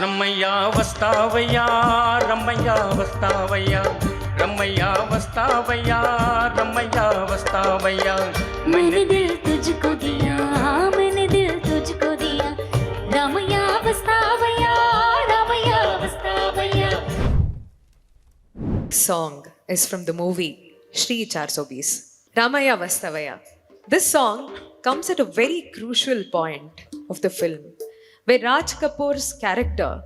ரம்மையா வஸ்தாவையா ரம்மையா வஸ்தாவையா ரம்மையா வஸ்தாவையா ரம்மையா வஸ்தாவையா मैंने दिल तुझको दिया मैंने दिल तुझको दिया रमया वस्तावया रमया वस्तावया Song is from the movie Shri 420. Ramaya Vastavaya. This song comes at a very crucial point of the film where Raj Kapoor's character,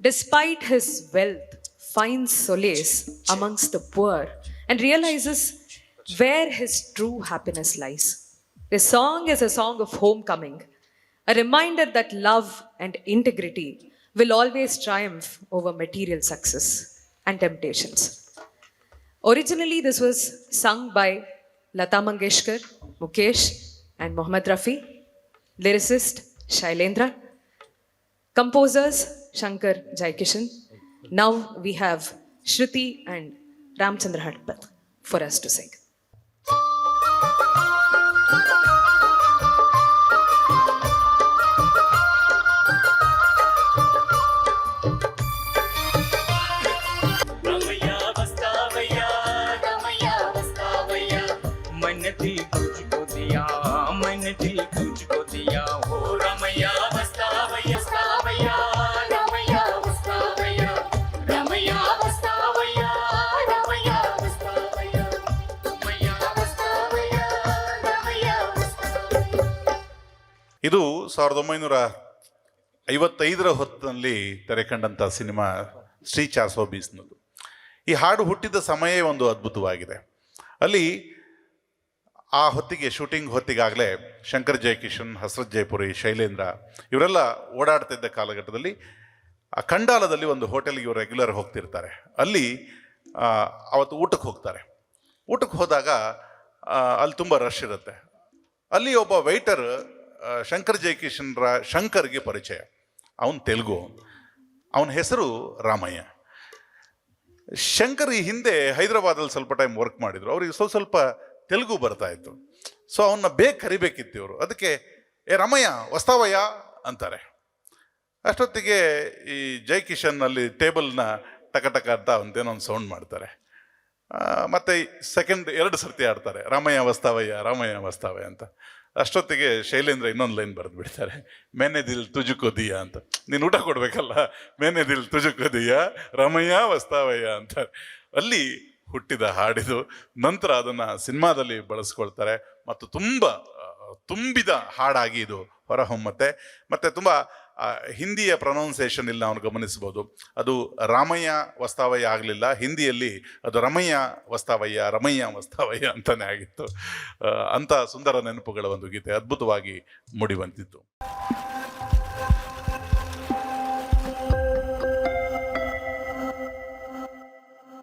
despite his wealth, finds solace amongst the poor and realizes where his true happiness lies. The song is a song of homecoming, a reminder that love and integrity will always triumph over material success and temptations. Originally, this was sung by Lata Mangeshkar, Mukesh, and Mohammad Rafi, lyricist Shailendra, composers Shankar Jaikishan. Now we have Shruti and Ramchandra Hatpat for us to sing. ಇದು ಸಾವಿರದ ಒಂಬೈನೂರ ಐವತ್ತೈದರ ಹೊತ್ತಿನಲ್ಲಿ ತೆರೆ ಕಂಡಂಥ cinema Shri ಚಾರ್ ಸौ ಬೀಸ್ನದು ಈ ಹಾಡು ಹುಟ್ಟಿದ ಸಮಯ ಒಂದು ಅದ್ಭುತವಾಗಿದೆ. ಅಲ್ಲಿ ಆ ಹೊತ್ತಿಗೆ, ಶೂಟಿಂಗ್ ಹೊತ್ತಿಗಾಗಲೇ ಶಂಕರ್ ಜಯಕಿಶನ್, ಹಸರತ್ ಜಯಪುರಿ ಶೈಲೇಂದ್ರ ಇವರೆಲ್ಲ ಓಡಾಡ್ತಿದ್ದ ಕಾಲಘಟ್ಟದಲ್ಲಿ ಆ ಖಂಡಾಲದಲ್ಲಿ ಒಂದು ಹೋಟೆಲ್ಗೆ ಇವರು ರೆಗ್ಯುಲರ್ ಹೋಗ್ತಿರ್ತಾರೆ. ಅಲ್ಲಿ ಅವತ್ತು ಊಟಕ್ಕೆ ಹೋಗ್ತಾರೆ. ಊಟಕ್ಕೆ ಹೋದಾಗ ಅಲ್ಲಿ ತುಂಬ ರಶ್ ಇರುತ್ತೆ. ಅಲ್ಲಿ ಒಬ್ಬ ವೈಟರ್ ಶಂಕರ್ ಜಯಕಿಶನ್ರ ಶಂಕರ್ಗೆ ಪರಿಚಯ. ಅವನು ತೆಲುಗು. ಅವನ ಹೆಸರು ರಾಮಯ್ಯ. ಶಂಕರ್ ಈ ಹಿಂದೆ ಹೈದರಾಬಾದಲ್ಲಿ ಸ್ವಲ್ಪ ಟೈಮ್ ವರ್ಕ್ ಮಾಡಿದ್ರು. ಅವ್ರಿಗೆ ಸ್ವಲ್ಪ ಸ್ವಲ್ಪ ತೆಲುಗು ಬರ್ತಾ ಇತ್ತು. ಸೊ ಅವನ್ನ ಬೇಗ ಕರಿಬೇಕಿತ್ತು ಇವರು ಅದಕ್ಕೆ, ಏ ರಾಮಯ್ಯ, ವಸ್ತಾವಯ್ಯ ಅಂತಾರೆ. ಅಷ್ಟೊತ್ತಿಗೆ ಈ ಜೈ ಕಿಶನ್ ಅಲ್ಲಿ ಟೇಬಲ್ನ ಟಕ ಟಕ ಅಂತ ಒಂದೇನೋ ಒಂದು ಸೌಂಡ್ ಮಾಡ್ತಾರೆ. ಮತ್ತೆ ಸೆಕೆಂಡ್ ಎರಡು ಸರ್ತಿ ಆಡ್ತಾರೆ. ರಾಮಯ್ಯ ವಸ್ತಾವಯ್ಯ ರಾಮಯ್ಯ ವಸ್ತಾವಯ್ಯ ಅಂತ. ಅಷ್ಟೊತ್ತಿಗೆ ಶೈಲೇಂದ್ರ ಇನ್ನೊಂದು ಲೈನ್ ಬರೆದು ಬಿಡ್ತಾರೆ ಮೇನೆ ದಿಲ್ ತುಜುಕೋದಿಯ ಅಂತ. ನೀನು ಊಟ ಕೊಡಬೇಕಲ್ಲ? ಮೇನೆ ದಿಲ್ ತುಜುಕೋದಿಯ ರಮಯ್ಯ ವಸ್ತಾವಯ್ಯ ಅಂತಾರೆ. ಅಲ್ಲಿ ಹುಟ್ಟಿದ ಹಾಡಿದು ನಂತರ ಅದನ್ನು ಸಿನಿಮಾದಲ್ಲಿ ಬಳಸ್ಕೊಳ್ತಾರೆ. ಮತ್ತು ತುಂಬ ತುಂಬಿದ ಹಾಡಾಗಿ ಇದು ಹೊರಹೊಮ್ಮತ್ತೆ. ಮತ್ತೆ ತುಂಬ ಹಿಂದಿಯ ಪ್ರೊನೌನ್ಸೇಷನ್ ಇಲ್ಲಿ ನಾವು ಗಮನಿಸ್ಬೋದು ಅದು ರಾಮಯ್ಯ ವಸ್ತಾವಯ್ಯ ಆಗಲಿಲ್ಲ. ಹಿಂದಿಯಲ್ಲಿ ಅದು ರಮಯ್ಯ ವಸ್ತಾವಯ್ಯ ರಮಯ್ಯ ವಸ್ತಾವಯ್ಯ ಅಂತಲೇ ಆಗಿತ್ತು. ಅಂಥ ಸುಂದರ ನೆನಪುಗಳ ಒಂದು ಗೀತೆ ಅದ್ಭುತವಾಗಿ ಮೂಡಿ ಬಂದಿತ್ತು